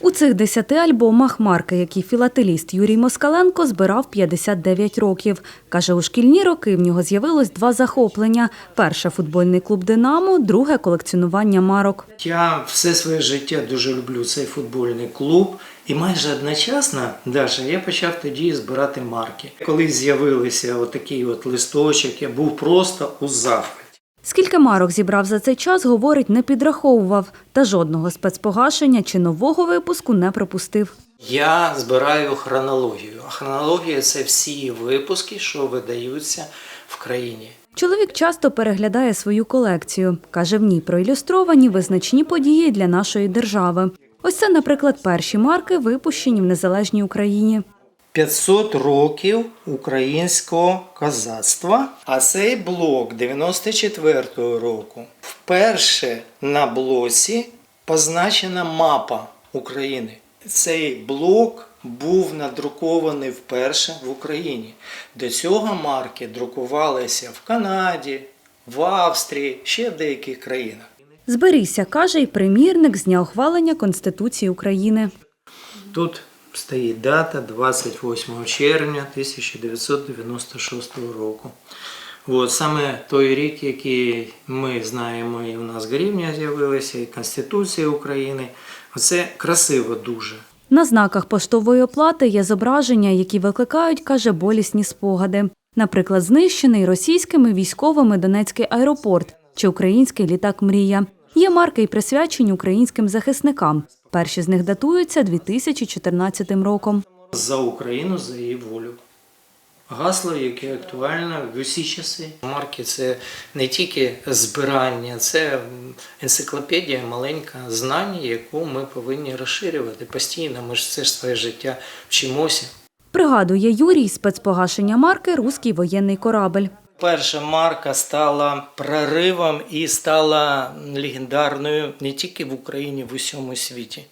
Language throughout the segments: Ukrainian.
У цих десяти альбомах марки, які філателіст Юрій Москаленко збирав 59 років. Каже, у шкільні роки в нього з'явилось два захоплення: перше футбольний клуб Динамо, друге колекціонування марок. Я все своє життя дуже люблю цей футбольний клуб. І майже одночасно, Даша, я почав тоді збирати марки. Коли з'явилися отакий от листочок, я був просто у захваті. Скільки марок зібрав за цей час, говорить, не підраховував, та жодного спецпогашення чи нового випуску не пропустив. Я збираю хронологію. А хронологія це всі випуски, що видаються в країні. Чоловік часто переглядає свою колекцію. Каже, в ній проілюстровані визначні події для нашої держави. Ось це, наприклад, перші марки, випущені в незалежній Україні. 500 років українського козацтва. А цей блок 94-го року. Вперше на блоці позначена мапа України. Цей блок був надрукований вперше в Україні. До цього марки друкувалися в Канаді, в Австрії, ще в деяких країнах. Зберігся, каже, і примірник з дня ухвалення Конституції України. Тут стоїть дата 28 червня 1996 року. От, саме той рік, який ми знаємо, і у нас гривня з'явилася, і Конституція України. Оце красиво дуже. На знаках поштової оплати є зображення, які викликають, каже, болісні спогади. Наприклад, знищений російськими військовими Донецький аеропорт чи український літак Мрія. Є марки й присвячені українським захисникам. Перші з них датуються 2014 роком. За Україну, за її волю. Гасло, яке актуальне в усі часи. Марки це не тільки збирання, це енциклопедія маленька знань, яку ми повинні розширювати постійно. Ми ж все ж своє життя вчимося. Пригадує Юрій, спецпогашення марки Руський воєнний корабель. Перша марка стала проривом і стала легендарною не тільки в Україні, в усьому світі.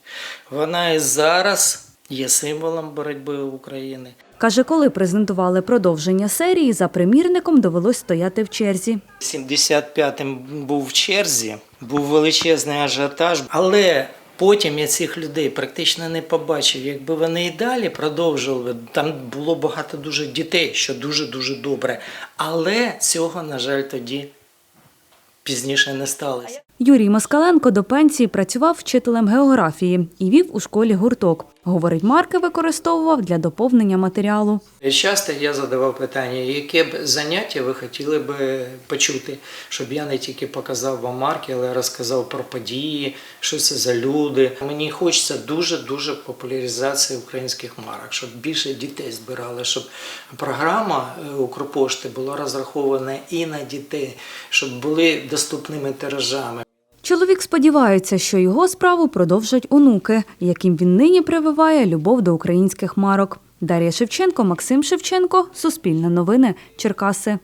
Вона і зараз є символом боротьби України. Каже, коли презентували продовження серії, за примірником довелось стояти в черзі. 75-м був в черзі, був величезний ажіотаж, але потім я цих людей практично не побачив. Якби вони і далі продовжували, там було багато дуже дітей, що дуже-дуже добре. Але цього, на жаль, тоді пізніше не сталося. Юрій Москаленко до пенсії працював вчителем географії і вів у школі гурток. Говорить, марки використовував для доповнення матеріалу. Часто я задавав питання, яке б заняття ви хотіли б почути, щоб я не тільки показав вам марки, але розказав про події, що це за люди. Мені хочеться дуже-дуже популяризації українських марок, щоб більше дітей збирали, щоб програма е, Укрпошти була розрахована і на дітей, щоб були доступними тиражами. Чоловік сподівається, що його справу продовжать онуки, яким він нині прививає любов до українських марок. Дар'я Шевченко, Максим Шевченко, Суспільне новини, Черкаси.